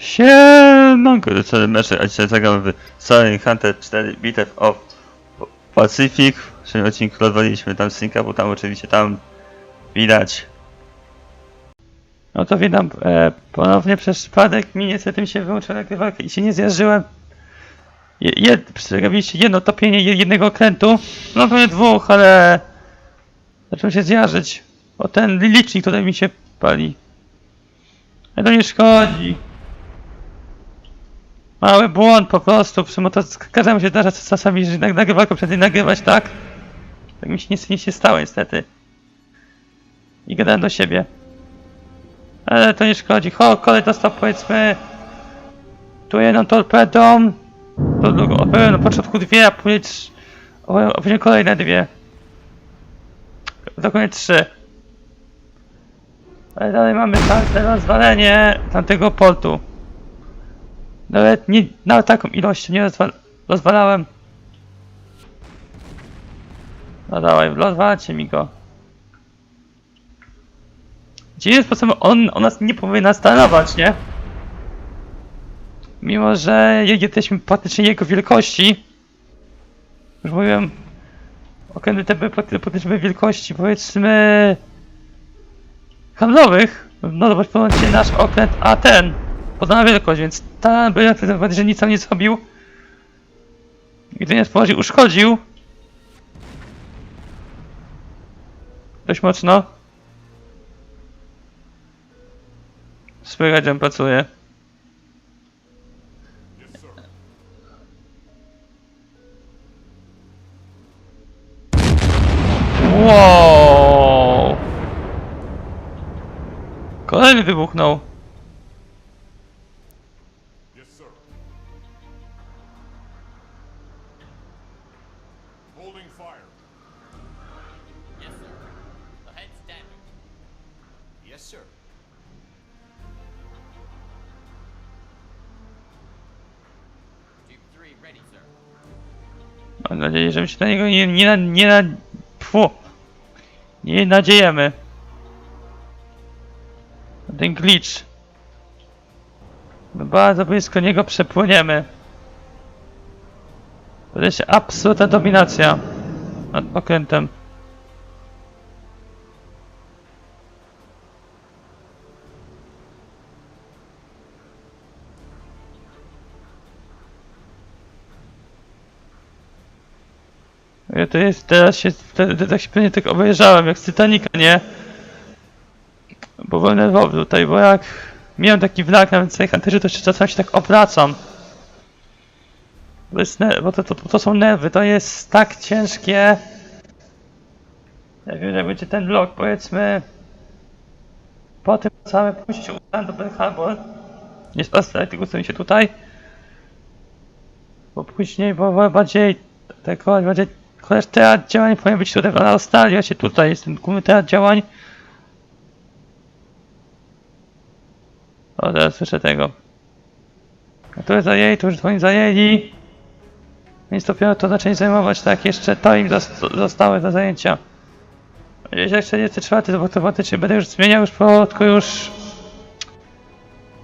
Siemanko, to cały mecz, a dzisiaj zagram w Hunter 4 Bitew of Pacific. W poprzednim odcinku rozwaliliśmy tam synka, bo tam oczywiście tam widać. No to witam, e, ponownie przez przypadek mi niestety mi się wyłączyła nagrywarka i się nie zjarzyłem. Je, jed, przerobiliście jedno topienie je- jednego okrętu, no to nie dwóch, ale zaczął się zjarzyć, bo ten licznik tutaj mi się pali. Ale to nie szkodzi. Mały błąd po prostu, przy to kazałem się zdarzać czasami, że nag- nagrywarką przed nagrywać, tak? Tak mi się nic nie się stało niestety. I gadałem do siebie. Ale to nie szkodzi. Ho, kolej dostał powiedzmy... Tu jedną torpedą. To drugą, na początku dwie, a później trz... o, a później kolejne dwie. Dokładnie trzy. Ale dalej mamy tamte rozwalenie tamtego portu. Nawet nie, nawet taką ilością nie rozwal rozwalałem. No dawaj, rozwalcie mi go. Dziwnym sposobem on, on nas nie powinien stanować, nie? Mimo, że je- jesteśmy praktycznie jego wielkości. Już mówiłem, okręty te praktycznie wielkości, powiedzmy... handlowych. No zobacz, połącznie nasz okręt, a ten podana wielkość, więc ta by że nic tam nie zrobił. Gdy nie stworzył, uszkodził. Dość mocno. Słychać, on pracuje. Wow! Kolejny wybuchnął. Holding fire. Yes, sir. Ahead standard. Yes, sir. Jeep 3 ready, sir. Mam nadzieję, że my się na niego nie, nie, na- nie, na, pfu, nie nadziejemy. Na ten glitch. My bardzo blisko niego przepłyniemy. To jest absolutna dominacja nad okrętem. Ja to jest, teraz się, tak się pewnie tak obejrzałem, jak z Titanica, nie? Bo byłem nerwowy tutaj, bo jak miałem taki wnak na Hunterze, to jeszcze czasem się tak obracam. Bo, jest bo to, to, to są nerwy, to jest tak ciężkie. Ja jak będzie ten vlog, powiedzmy... Po tym samym pójściu do Black Harbor. Nie sprawdzaj, tylko ustawię się tutaj. Bo później, bo, bardziej tego, bardziej chociaż teatr działań powinien być tutaj na Australii, a się tutaj jest ten główny teatr działań. O, teraz słyszę tego. A tu zajęli, to już oni zajęli. Więc dopiero to zaczęli zajmować, tak, jeszcze to im zostało do zajęcia. Jak 44, to automatycznie będę już zmieniał już powolutku już...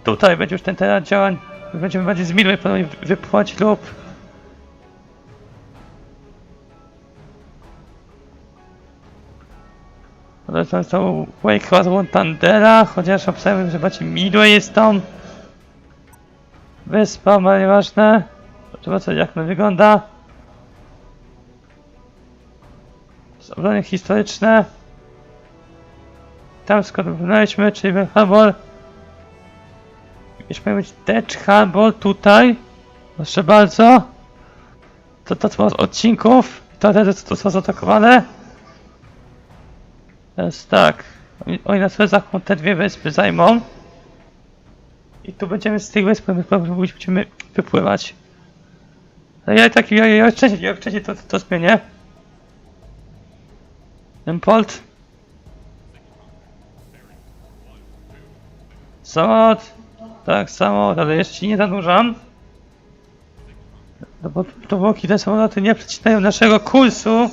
Tutaj będzie już ten teatr działań. Będziemy bardziej z Midway ponownie wypłać lub Ale to są Wake Hot Thundera, chociaż obserwuję, że macie Midway jest tam. Wyspa, ale nieważne. Zobaczcie jak to wygląda. Zabranie historyczne. Tam skąd wybraliśmy, czyli Pearl Harbor. Już powinien być Dutch Harbor tutaj. Proszę bardzo. To to co z odcinków. To te to są zaatakowane. Teraz tak. Oni, na swoje zachód te dwie wyspy zajmą. I tu będziemy z tych wysp będziemy wypływać. Ale ja tak, ja, ja wcześniej, ja wcześniej to, to zmienię. Import. Samolot. Tak, samolot, ale jeszcze nie zanurzam. No bo dopóki te samoloty nie przecinają naszego kursu,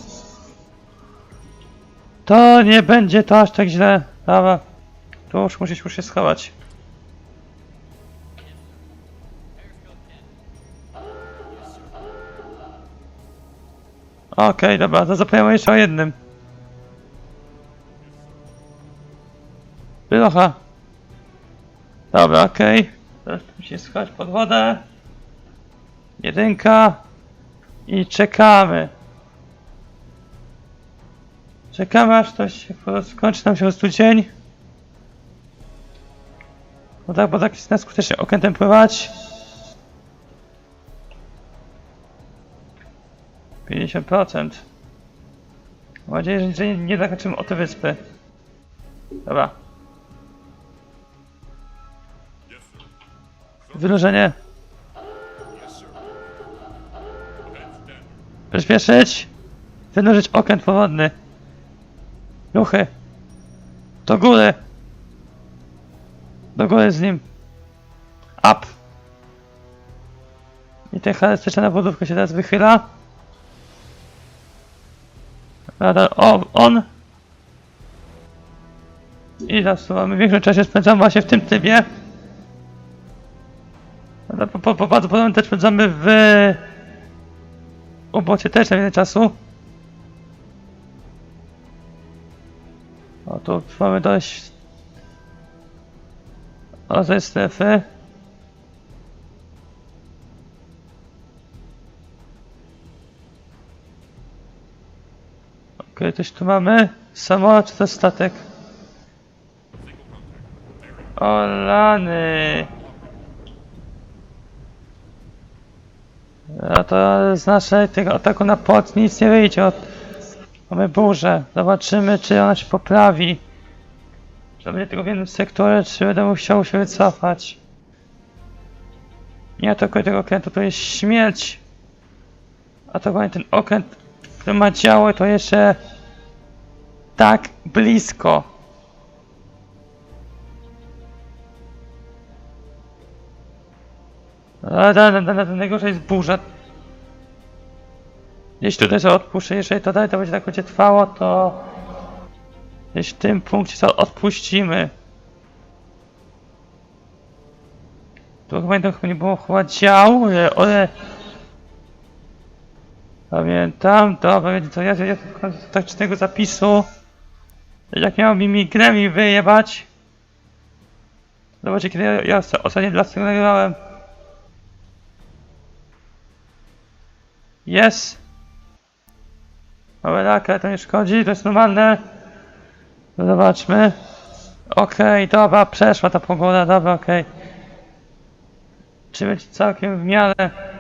to nie będzie to aż tak źle. Dobra. Tu już muszę, muszę się schować. Okej, dobra, to zapomniałem jeszcze o jednym. Wylocha. Dobra, okej. Teraz musimy schować pod wodę. Jedynka. I czekamy. Czekamy aż to się skończy nam się po prostu dzień. No tak, bo tak jest na skutecznie okrętem pływać. 50%. Mam nadzieję, że nie, nie zahaczymy o te wyspy. Dobra. Wynurzenie. Przyspieszyć. Wynurzyć okręt powodny. Ruchy. Do góry. Do góry z nim. Up. I ten charakterystyczna nawodówka się teraz wychyla. Radar o, on. I zasuwamy. Większość czasie spędzamy właśnie w tym trybie. Ale po, po, po bardzo podobnym też spędzamy w obocie też na wiele czasu. O, tu mamy dość... O, ze strefy. Okej, coś tu mamy. Samolot czy to statek? O lany. A to z naszej tego ataku na port nic nie wyjdzie. Mamy burzę. Zobaczymy, czy ona się poprawi. Czy będzie tylko w jednym sektorze, czy będę musiał się wycofać. Nie atakuj tego okrętu, to jest śmierć. Atakowanie ten okręt, który ma działo, to jeszcze tak blisko. A da, da, da, da, najgorsza jest burza. Gdzieś tutaj sobie odpuszczę, jeżeli to dalej to będzie tak będzie trwało, to gdzieś w tym punkcie sobie odpuścimy. Tu chyba to chyba nie było chyba dział, ale, ale... Pamiętam, dobra, więc to ja, ja, ja z taktycznego zapisu. Jak miał mi migrę mi wyjebać. Zobaczcie, kiedy ja, ja ostatnio dla tego nagrałem. Jest. Mamy rakę, to nie szkodzi, to jest normalne. No Zobaczmy. Okej, dobra, przeszła ta pogoda, dobra, okej. Czy będzie całkiem w miarę.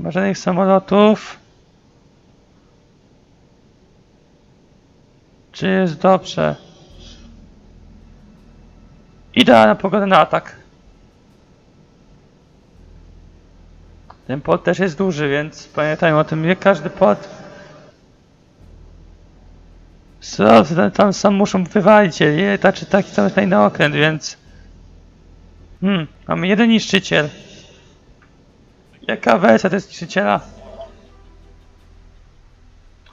Ma żadnych samolotów. Czy jest dobrze? Idealna pogoda na atak. Ten pot też jest duży, więc pamiętajmy o tym, nie każdy pot. Co, tam sam muszą wywalić je? Tak czy taki sam jest na okręt, więc... Hmm, mamy jeden niszczyciel. Jaka wersja to jest niszczyciela?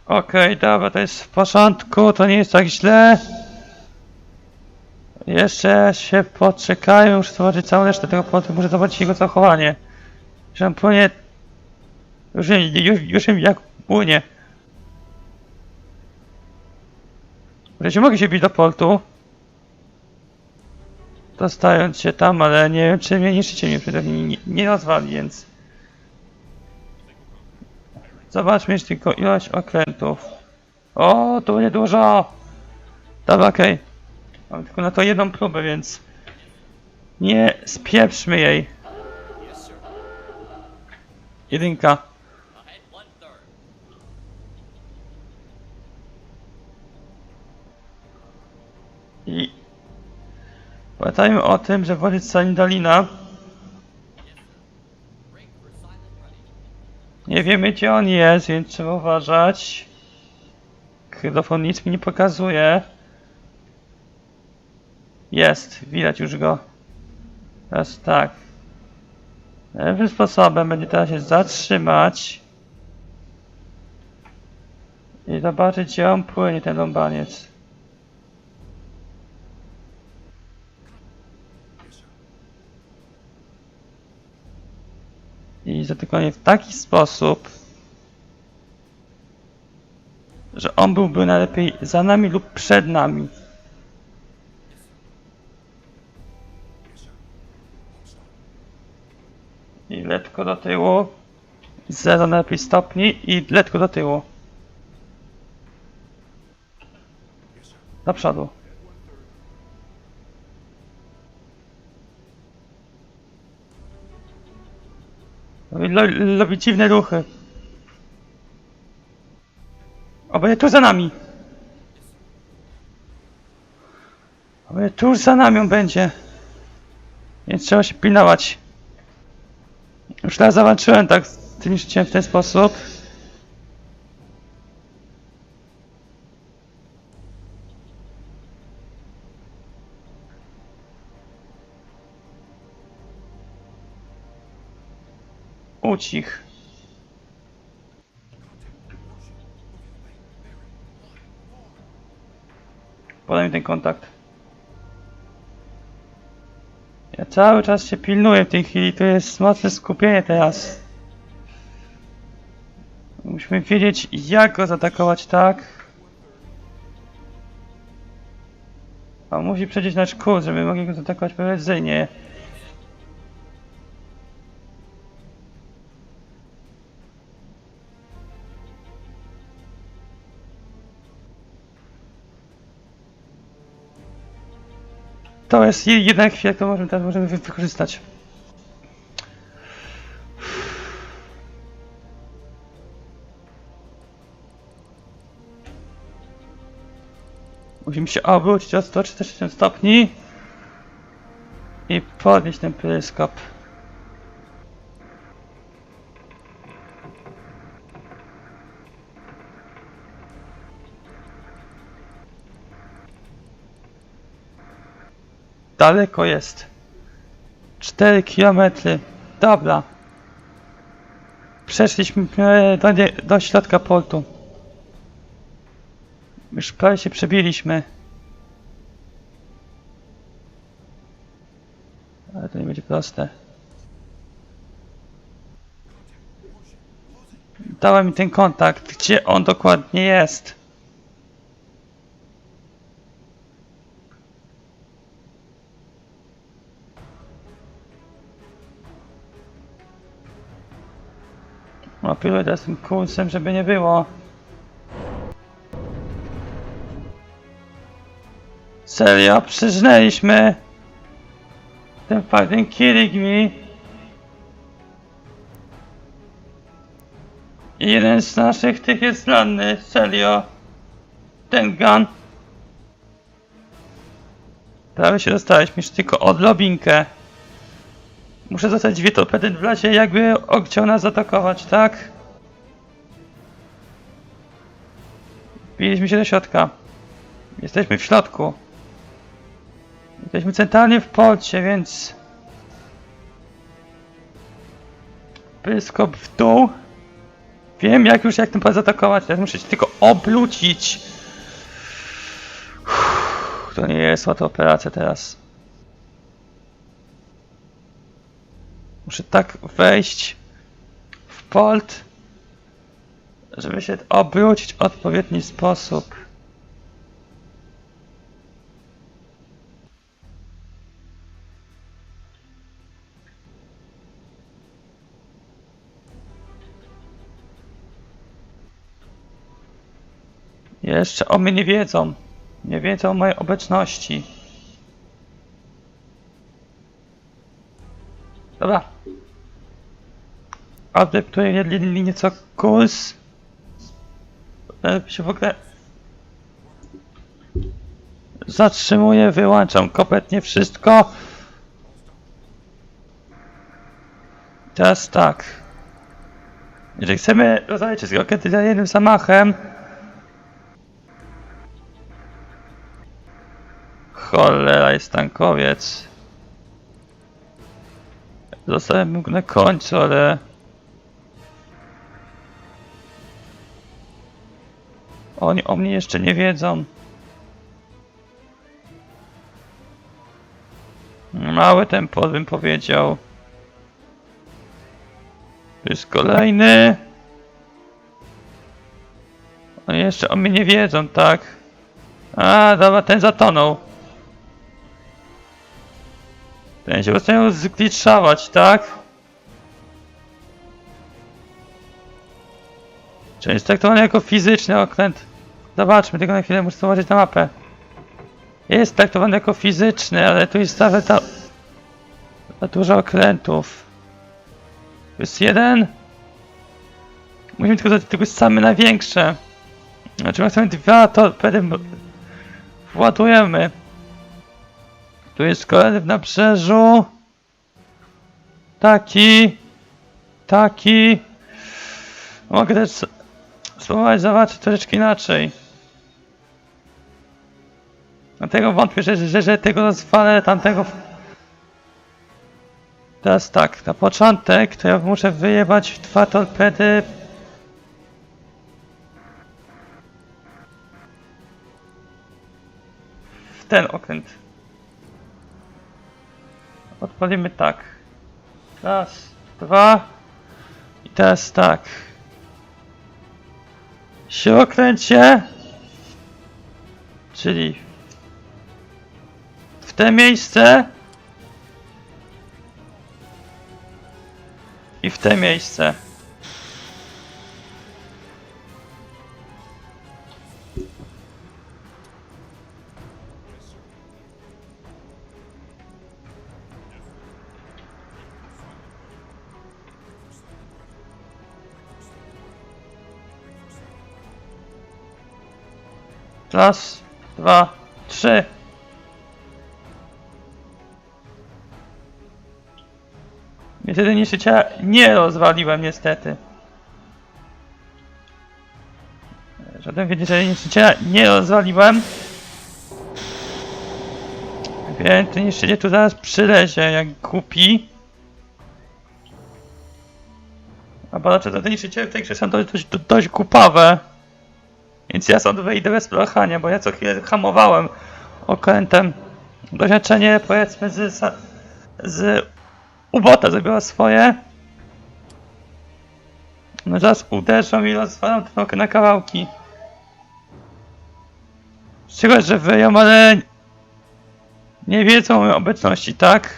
Okej, dobra, to jest w porządku, to nie jest tak źle. Jeszcze się poczekają, muszę zobaczyć całą resztę tego płotu, muszę zobaczyć jego zachowanie. Że płynie... Już już, już jak płynie. Wreszcie mogę się bić do portu. Dostając się tam, ale nie wiem czy mnie niszczycie mnie przede nie, nie rozwali, więc... Zobaczmy jeszcze tylko ilość okrętów. O, tu nie dużo! Dobra, okej. Mam tylko na to jedną próbę, więc nie spieprzmy jej. Jedynka. I pamiętajmy o tym, że wodziec Sanidalina Yes, sir. Break for silent running. Nie wiemy gdzie on jest, więc trzeba uważać. Chylofon nic mi nie pokazuje. Jest, widać już go. Teraz tak. Tym sposobem będzie teraz się zatrzymać. I zobaczyć gdzie on płynie ten rąbaniec. zatykowanie w taki sposób, że on byłby najlepiej za nami lub przed nami. I letko do tyłu. Zero najlepiej stopni i letko do tyłu. Do przodu. Robi, dziwne ruchy. O, będzie tuż za nami. O, będzie tuż za nami on będzie. Więc trzeba się pilnować. Już raz zawalczyłem tak z tym życiem w ten sposób. Ucich. Podaj mi ten kontakt. Ja cały czas się pilnuję w tej chwili, to jest mocne skupienie teraz. Musimy wiedzieć jak go zaatakować tak. A musi przejść nasz kurs, żeby mogli go zaatakować precyzyjnie. To jest je- jedna chwila, którą możemy, teraz możemy wy- wykorzystać. Musimy się obrócić o 140 stopni i podnieść ten peryskop. Daleko jest. 4 km. Dobra. Przeszliśmy e, do, nie, do środka portu. Już prawie się przebiliśmy. Ale to nie będzie proste. Dała mi ten kontakt. Gdzie on dokładnie jest? Opiluję teraz tym kursem, żeby nie było. Serio, przyznaliśmy. Ten fucking killing me. I jeden z naszych tych jest ranny, serio. Ten gun. Prawie się dostałeś, już tylko odlobinkę. Muszę zostać dwie w razie jakby on nas zaatakować, tak? Wbiliśmy się do środka. Jesteśmy w środku. Jesteśmy centralnie w porcie, więc... Pyskop w dół. Wiem jak już jak ten port zaatakować, teraz muszę się tylko obrócić. Uff, To nie jest łatwa operacja teraz. Muszę tak wejść w port, żeby się obrócić w odpowiedni sposób. Jeszcze o mnie nie wiedzą. Nie wiedzą o mojej obecności. Adaptuję li- linię co kurs. E, się w ogóle... Zatrzymuję, wyłączam kompletnie wszystko. Teraz tak. Jeżeli chcemy rozwalić wszystkie okręty za jednym zamachem... Cholera, jest tankowiec. Zostałem mógł na końcu, ale... Oni o mnie jeszcze nie wiedzą. Mały tempo bym powiedział. Tu jest kolejny. No jeszcze o mnie nie wiedzą, tak? A, dobra, ten zatonął. Ten się zaczął zgliczować, tak? Czy jest traktowany jako fizyczny okręt? Zobaczmy, tylko na chwilę muszę zobaczyć na mapę. Jest traktowany jako fizyczny, ale tu jest nawet ta... za dużo okrętów. Tu jest jeden. Musimy tylko dać tylko same największe. Znaczy, jak chcemy dwa, to wtedy władujemy. Tu jest kolejny w nabrzeżu. Taki. Taki. Mogę też spróbować zobaczyć troszeczkę inaczej. Dlatego wątpię, że, że, że tego rozwalę, tamtego... Teraz tak, na początek to ja muszę wyjebać dwa torpedy. W ten okręt. Odpalimy tak. Raz, dwa. I teraz tak. Się okręcie. Czyli w te miejsce i w te miejsce. Raz, dwa, trzy. Niestety niszczyciela nie rozwaliłem niestety. Żaden wiedzieć, że niszczyciela nie rozwaliłem. Więc ten niszczyciel tu zaraz przylezie jak głupi. A badacze to te niszczyciele w tej grze są dość, dość, dość głupawe. Więc ja stąd wyjdę bez prochania, bo ja co chwilę hamowałem okrętem. Doświadczenie powiedzmy z, z ubota zrobiła swoje. No zaraz uderzą i rozwalam ten na kawałki. Czego, że wyją, ale nie wiedzą o obecności, tak?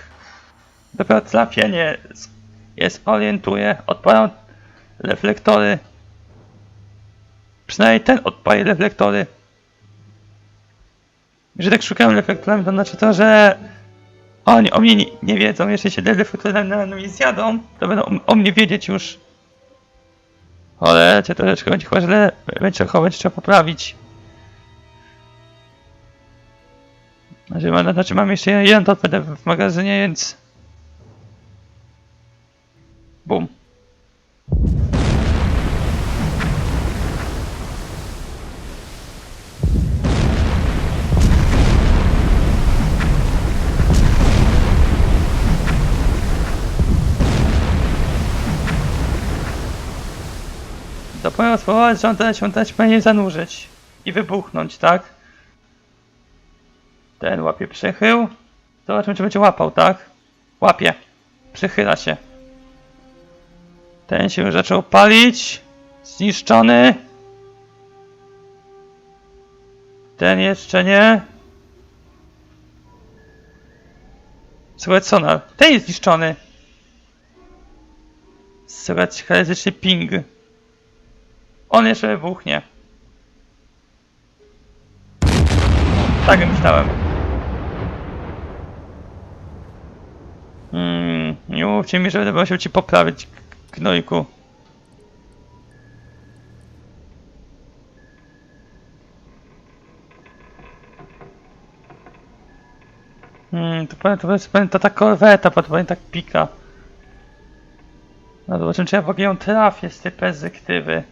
Dopiero trafienie z- je orientuje, odpalam reflektory. Przynajmniej ten odpali reflektory. Że tak szukałem reflektorami, to znaczy to, że oni o mnie nie, nie wiedzą. Jeśli się te reflektory na mnie zjadą, to będą o, mnie wiedzieć już. Ale cię troszeczkę będzie chyba źle, będzie, będzie trzeba poprawić. Znaczy, mam, znaczy mam jeszcze jeden torpedę w magazynie, więc... Bum. Zapomniał spróbować, się teraz powinien zanurzyć i wybuchnąć, tak? Ten łapie przechył. Zobaczymy, czy będzie łapał, tak? Łapie. Przechyla się. Ten się już zaczął palić. Zniszczony. Ten jeszcze nie. Słuchaj, sonar. Ten jest zniszczony. Słychać charakterystyczny ping. On jeszcze wybuchnie. Tak myślałem. Hmm, nie mówcie mi, że będę musiał ci poprawić, k- gnojku. Hmm, to to jest powiem, to ta korweta, to powiem tak pika. No zobaczymy, czy ja w ogóle ją trafię z tej perspektywy.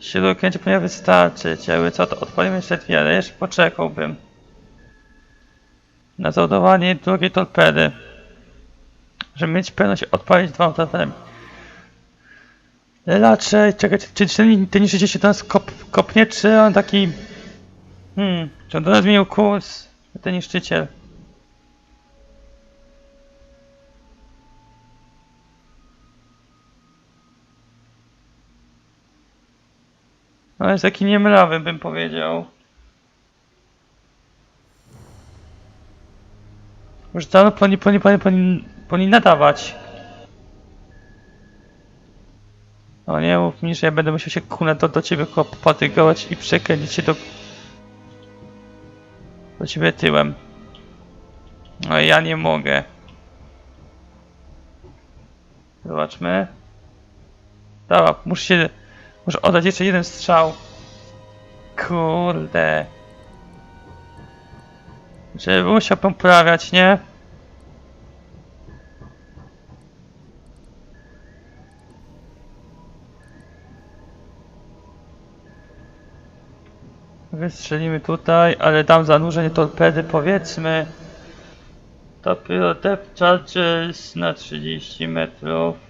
Siły okręcie powinno wystarczyć, jakby co to odpalimy jeszcze dwie, ale jeszcze poczekałbym. Na załadowanie drugiej torpedy. Żeby mieć pewność odpalić dwa torpedami. Raczej, czekaj, czy, ten, ten niszczyciel się do nas kop, kopnie, czy on taki... Hmm, czy on do nas zmienił kurs, ten niszczyciel. No jest taki niemrawy, bym powiedział. Już dawno powinni, powinni, powinni, powinni, powinni nadawać. O nie mów mi, że ja będę musiał się kuna do, do ciebie potygować i przekręcić się do... Do ciebie tyłem. No ja nie mogę. Zobaczmy. Dobra, muszę się... Muszę oddać jeszcze jeden strzał. Kurde. Żeby musiał poprawiać, nie? Wystrzelimy tutaj, ale dam zanurzenie torpedy, powiedzmy. Dopiero depth charges na 30 metrów.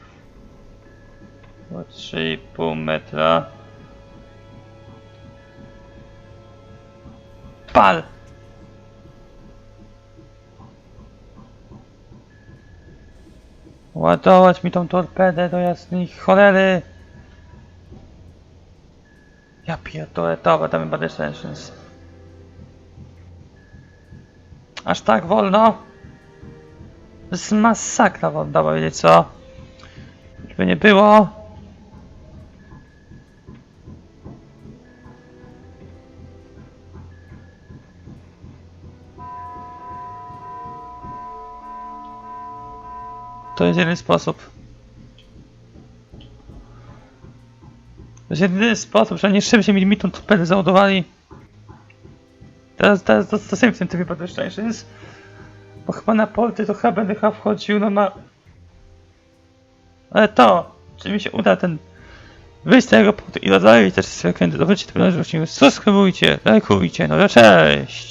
O 3,5 metra. Pal! Ładować mi tą torpedę do jasnej cholery! Ja pierdolę, dobra, damy bad extensions. Aż tak wolno? Jest masakra bo wiecie co? Żeby nie było. To jest jeden sposób. To jest jedyny sposób, że nie szybciej mi, mi tą torpedę załadowali. Teraz, teraz dostosujemy w tym trybie Battle Stations. Bo chyba na porty to chyba będę chyba wchodził no na... Ale to, czy mi się uda ten... Wyjść z tego portu i rozwalić też swoje kręty, to wiecie, to będzie subskrybujcie, lajkujcie, no to cześć!